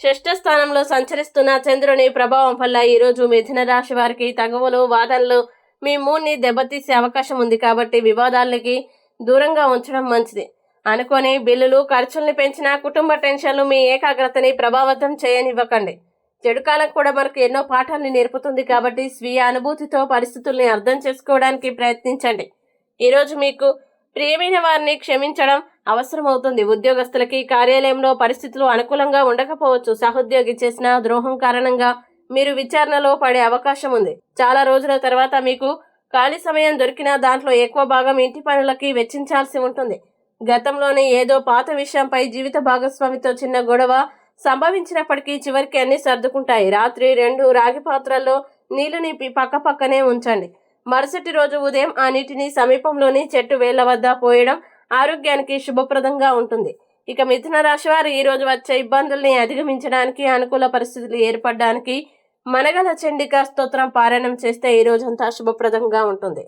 షష్ఠ స్థానంలో సంచరిస్తున్న చంద్రుని ప్రభావం వల్ల ఈరోజు మిథున రాశి వారికి తగవులు వాదనలు మీ మూడ్ని దెబ్బతీసే అవకాశం ఉంది కాబట్టి వివాదాలకి దూరంగా ఉంచడం మంచిది. అనుకొని బిల్లులు ఖర్చుల్ని పెంచిన కుటుంబ టెన్షన్లు మీ ఏకాగ్రతని ప్రభావితం చేయనివ్వకండి. చెడు కాలం కూడా మనకు ఎన్నో పాఠాలని నేర్పుతుంది కాబట్టి స్వీయ అనుభూతితో పరిస్థితుల్ని అర్థం చేసుకోవడానికి ప్రయత్నించండి. ఈరోజు మీకు ప్రియమైన వారిని క్షమించడం అవసరమవుతుంది. ఉద్యోగస్తులకి కార్యాలయంలో పరిస్థితులు అనుకూలంగా ఉండకపోవచ్చు. సహోద్యోగి చేసిన ద్రోహం కారణంగా మీరు విచారణలో పడే అవకాశం ఉంది. చాలా రోజుల తర్వాత మీకు ఖాళీ సమయం దొరికిన దాంట్లో ఎక్కువ భాగం ఇంటి పనులకి వెచ్చించాల్సి ఉంటుంది. గతంలోని ఏదో పాత విషయంపై జీవిత భాగస్వామితో చిన్న గొడవ సంభవించినప్పటికీ చివరికి అన్ని సర్దుకుంటాయి. రాత్రి రెండు రాగి పాత్రల్లో నీళ్ళు నింపి పక్క పక్కనే ఉంచండి. మరుసటి రోజు ఉదయం ఆ నీటిని సమీపంలోని చెట్టు వేళ్ళ వద్ద పోయడం ఆరోగ్యానికి శుభప్రదంగా ఉంటుంది. ఇక మిథున రాశి వారు ఈరోజు వచ్చే ఇబ్బందుల్ని అధిగమించడానికి అనుకూల పరిస్థితులు ఏర్పడడానికి మనగల చండికా స్తోత్రం పారాయణం చేస్తే ఈ రోజంతా శుభప్రదంగా ఉంటుంది.